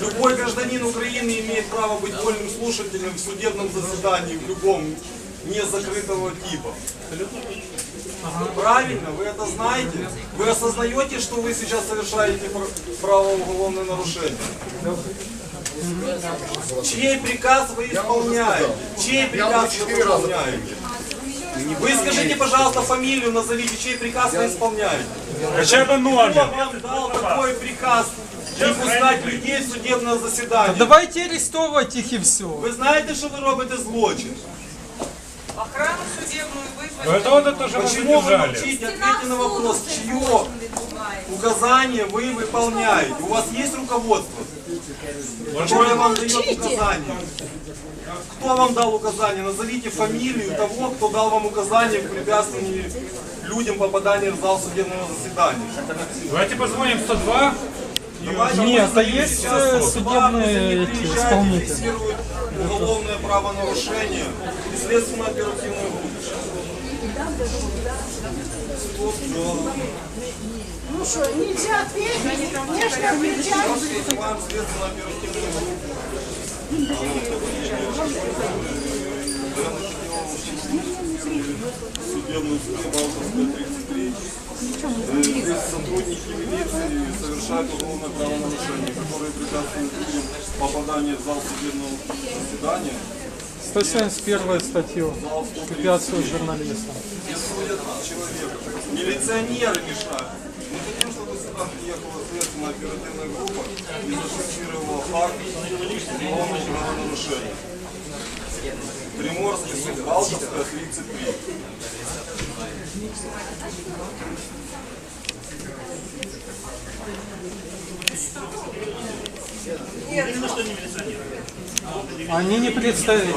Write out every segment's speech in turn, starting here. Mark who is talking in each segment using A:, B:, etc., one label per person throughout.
A: Любой гражданин Украины имеет право быть вольным слушателем в судебном заседании в любом не закрытого типа. Правильно, вы это знаете? Вы осознаете, что вы сейчас совершаете пр- правоуголовное нарушение? Чей приказ вы исполняете? Чей приказ вы исполняете? Вы скажите, пожалуйста, фамилию назовите, чей приказ вы исполняете?
B: Хотя бы
A: Кто
B: номер.
A: вам дал такой приказ не пускать людей в судебное заседание?
C: Давайте арестовывать их и все.
A: Ви знаєте, що ви робите злочин?
D: Охрану судебную вызвать.
B: Это вот это же
A: Почему вы молчите? Ответьте на вопрос, чье указание вы выполняете? У вас есть руководство, которое вам дает указание? Кто вам дал указание? Назовите фамилию того, кто дал вам указание в препятствовании людям попадания в зал судебного заседания.
B: Давайте позвоним 102.
A: Давайте
C: Нет, а есть
A: сейчас
C: судебные исполнители.
A: фиксируют уголовное правонарушение и следственно-оперативную группу.
E: Ну что, нельзя ответить? Конечно, отвечать.
A: Вызываем следственно-оперативную группу. Судебную судебную 33. Э, Здесь сотрудники милиции совершают уголовное правонарушение, которые препятствуют людям попаданию в зал судебного заседания.
C: 171 статью. Препятствует журналистам.
A: Милиционеры мешают. Сюда приехала следственная оперативная группа и зафиксировала факт уголовного правонарушения. Приморский суд, Балтовская, 33.
F: Видно, что не милиционер.
C: Они не представили.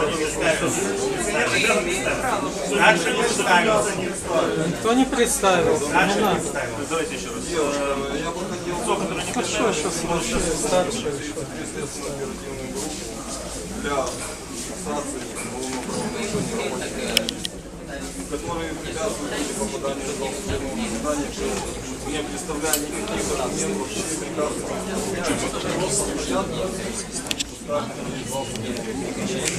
F: Старший не представил.
C: Никто не представил. Не надо.
F: Давайте еще раз.
C: Сейчас вообще старше.
A: оперативную группу для фиксации уголовного правонарушения, которые препятствуют попаданию в судебного заседания, не представляя никаких документов, чьи приказы. Сегодня мы бегаем